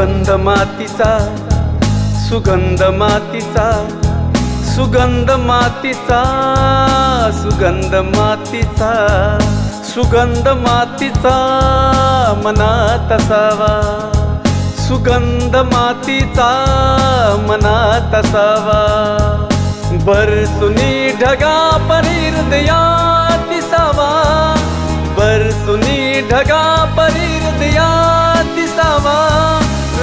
सुगंध मातीचा सुगंध मातीचा सुगंध मातीचा सुगंध मातीचा सुगंध मातीचा मनात असावा. सुगंध मातीचा मनात असावा. बरसुनी ढगा परी दिसावा. बरसुनी ढगा परी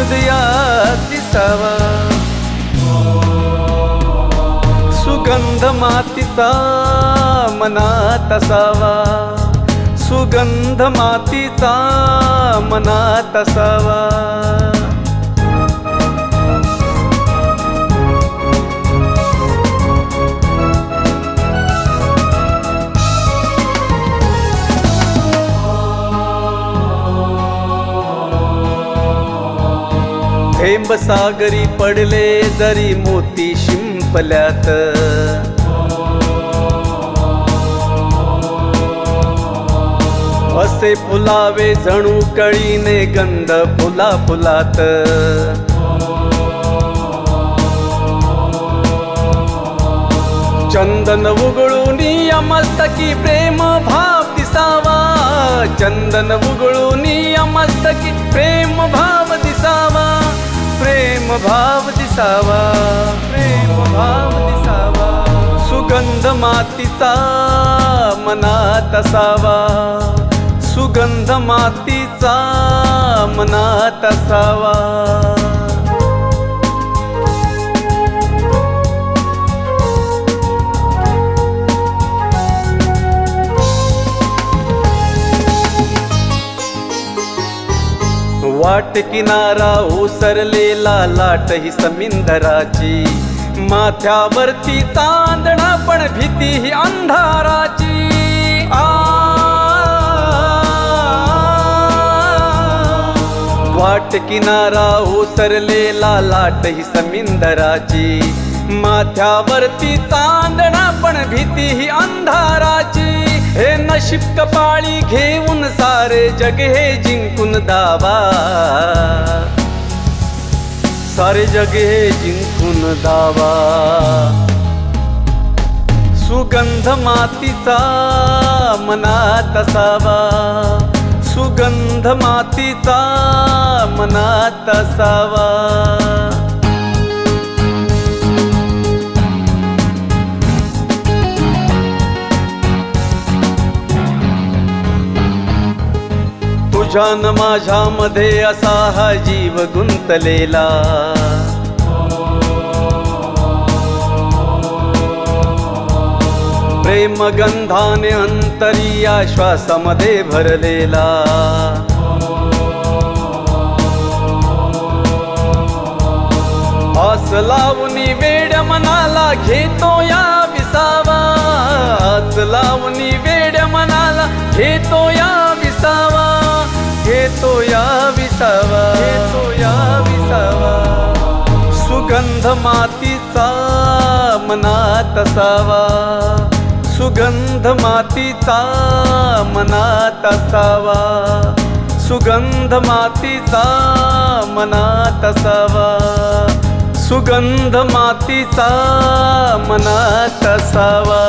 हृदयात दिसावा सुगंध मातीचा मनात असावा सुगंध मातीचा मनात असावा थेंब सागरी पडले जरी मोती शिंपल्यात. असे फुलावे जणू कळीने गंध फुला फुलात. चंदन उगळून अमस्तकी प्रेम भाव दिसावा. चंदन उगळून अमस्तकी प्रेम भाव दिसावा. भाव दिसावा. प्रेम भाव दिसावा. सुगंध मातीचा मनात असावा. सुगंध मातीचा मनात असावा. वाट किनारा ओसरलेला लाट ही समिंदराची. माथ्यावरती तांदणा पण भीती ही अंधाराची. वाट किनारा ओसरलेला लाट ही समिंदराची. माथ्यावरती तांदणा पण भीती ही अंधाराची. हे नशीब कपाळी घेऊन सारे जग हे जिंकून दावा. सारे जग हे जिंकून दावा. सुगंध मातीचा मनात असावा. सुगंध मातीचा मनात असावा. तुझ्यान माझ्यामध्ये असा हा जीव गुंतलेला. प्रेम गंधाने अंतरी या श्वासामध्ये भरलेला. आस लावणी वेड मनाला घेतो या विसावा. आस लावणी वेड मनाला घेतो या सुगंध मातीचा मनात असावा सुगंध मातीचा मनात असावा सुगंध मातीचा मनात असावा सुगंध मातीचा मनात असावा